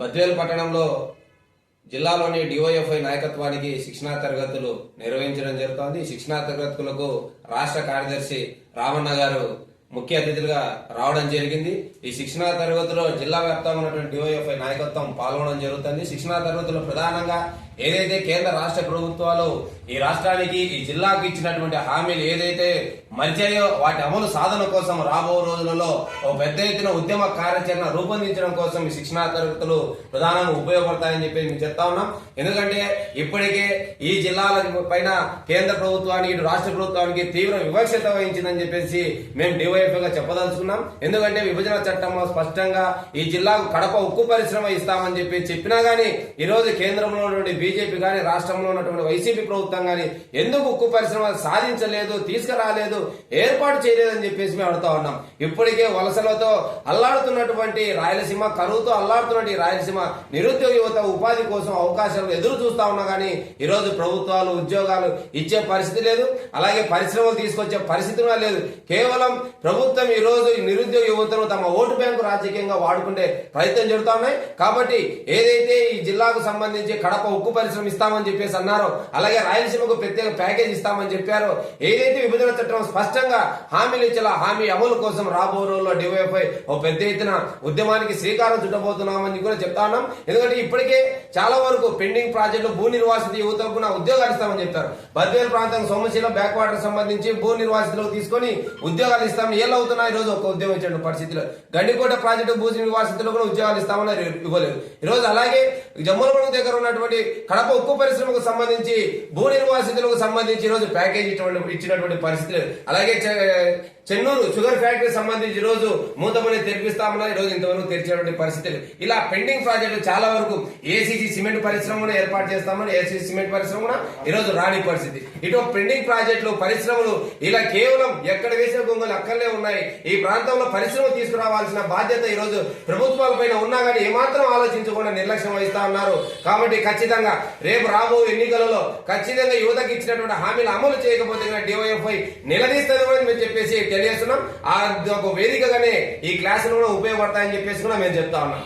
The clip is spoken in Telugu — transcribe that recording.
బద్వేలు పట్టణంలో జిల్లాలోని డివైఎఫ్ఐ నాయకత్వానికి శిక్షణా తరగతులు నిర్వహించడం జరుగుతోంది. శిక్షణా తరగతులకు రాష్ట్ర కార్యదర్శి రామన్న గారు ముఖ్య అతిథులుగా రావడం జరిగింది. ఈ శిక్షణా తరగతిలో జిల్లా వ్యాప్తంగా ఉన్నటువంటి డివైఎఫ్ఐ నాయకత్వం పాల్గొనడం జరుగుతుంది. శిక్షణా తరగతులు ప్రధానంగా ఏదైతే కేంద్ర రాష్ట్ర ప్రభుత్వాలు ఈ రాష్ట్రానికి ఈ జిల్లాకు ఇచ్చినటువంటి హామీలు ఏదైతే మర్చాయో వాటి అమలు సాధన కోసం రాబో రోజులలో ఒక పెద్ద ఎత్తున ఉద్యమ కార్యాచరణ రూపొందించడం కోసం ఈ శిక్షణా తరగతులు ప్రధానంగా ఉపయోగపడతాయని చెప్పి మేము చెప్తా ఉన్నాం. ఎందుకంటే ఇప్పటికే ఈ జిల్లాల పైన కేంద్ర ప్రభుత్వానికి ఇటు రాష్ట్ర ప్రభుత్వానికి తీవ్ర వివక్షత వహించిందని చెప్పేసి మేము డివై గా చెప్పదలుచుకున్నాం. ఎందుకంటే విభజన చట్టంలో స్పష్టంగా ఈ జిల్లాకు కడప ఉక్కు పరిశ్రమ ఇస్తామని చెప్పి చెప్పినా గానీ ఈ రోజు కేంద్రంలో ఉన్నటువంటి బీజేపీ గానీ రాష్ట్రంలో ఉన్నటువంటి వైసీపీ ప్రభుత్వం గానీ ఎందుకు ఉక్కు పరిశ్రమ సాధించలేదు తీసుకురాలేదు ఏర్పాటు చేయలేదని చెప్పేసి మేము అడుగుతా ఉన్నాం. ఇప్పటికే వలసలతో అల్లాడుతున్నటువంటి రాయలసీమ కరువుతో అల్లాడుతున్నటువంటి రాయలసీమ నిరుద్యోగ యువత ఉపాధి కోసం అవకాశాలు ఎదురు చూస్తా ఉన్నా గానీ ఈ రోజు ప్రభుత్వాలు ఉద్యోగాలు ఇచ్చే పరిస్థితి లేదు. అలాగే పరిశ్రమలు తీసుకొచ్చే పరిస్థితి లేదు. కేవలం ప్రభుత్వం ఈ రోజు ఈ నిరుద్యోగ యువతను తమ ఓటు బ్యాంకు రాజకీయంగా వాడుకుంటే ప్రయత్నం జరుగుతా ఉన్నాయి కాబట్టి ఏదైతే ఈ జిల్లాకు సంబంధించి కడప ఉక్కు పరిశ్రమ ఇస్తామని చెప్పేసి అన్నారో అలాగే రాయలసీమకు ప్రత్యేక ప్యాకేజ్ ఇస్తామని చెప్పారో. ఏదైతే విభజన చట్టం స్పష్టంగా హామీలు ఇచ్చేలా హామీ అమలు కోసం రాబో రోజుల్లో డివైఎఫ్ఐ ఓ పెద్ద ఎత్తున ఉద్యమానికి శ్రీకారం చుట్టబోతున్నామని కూడా చెప్తా ఉన్నాం. ఎందుకంటే ఇప్పటికే చాలా వరకు పెండింగ్ ప్రాజెక్టులు భూ నిర్వాసిత యువతకు కూడా ఉద్యోగాలు ఇస్తామని చెప్తారు బద్వేల్ ప్రాంతం సోమశీల బ్యాక్ వాటర్ సంబంధించి భూ నిర్వాసితులకు తీసుకొని ఉద్యోగాలు ఇస్తామని ఏళ్ళు అవుతున్నా ఈ రోజు ఒక ఉద్యోగం ఇచ్చాడు పరిస్థితిలో. గండికోట ప్రాజెక్టు భూ నివాసితులు కూడా ఉద్యోగాలు ఇస్తామని ఇవ్వలేదు. ఈ రోజు అలాగే జమ్మలమడుగు దగ్గర ఉన్నటువంటి కడప ఉక్కు పరిశ్రమకు సంబంధించి భూ నిర్వాసితులకు సంబంధించి ఈ రోజు ప్యాకేజ్ ఇటువంటి ఇచ్చినటువంటి పరిస్థితులు అలాగే చెన్నూరు షుగర్ ఫ్యాక్టరీ సంబంధించి రోజు మూతమని తెరిపిస్తామన్నా ఈ రోజు ఇంతవరకు తెరిచేటువంటి పరిస్థితులు. ఇలా పెండింగ్ ప్రాజెక్టులు చాలా వరకు ఏసీసీ సిమెంట్ పరిశ్రమ కూడా ఏర్పాటు చేస్తామని ఏసీసీ సిమెంట్ పరిశ్రమ కూడా ఈ రోజు రాని పరిస్థితి. ఇటు పెండింగ్ ప్రాజెక్టులు పరిశ్రమలు ఇలా కేవలం ఎక్కడ వేసిన గొంగలు అక్కడనే ఉన్నాయి. ఈ ప్రాంతంలో పరిశ్రమ తీసుకురావాల్సిన బాధ్యత ఈ రోజు ప్రభుత్వాల పైన ఉన్నా కానీ ఏమాత్రం ఆలోచించకుండా నిర్లక్ష్యం వహిస్తా ఉన్నారు. కాబట్టి ఖచ్చితంగా రేపు రాబో ఎన్నికలలో ఖచ్చితంగా యువతకు ఇచ్చినటువంటి హామీలు అమలు చేయకపోతే డివైఎఫ్ఐ నిలదీస్తుంది కూడా చెప్పేసి తెలియజేస్తున్నాం. ఆ ఒక వేదికగానే ఈ క్లాసులు కూడా ఉపయోగపడతాయని చెప్పేసి కూడా మేము చెప్తా ఉన్నాం.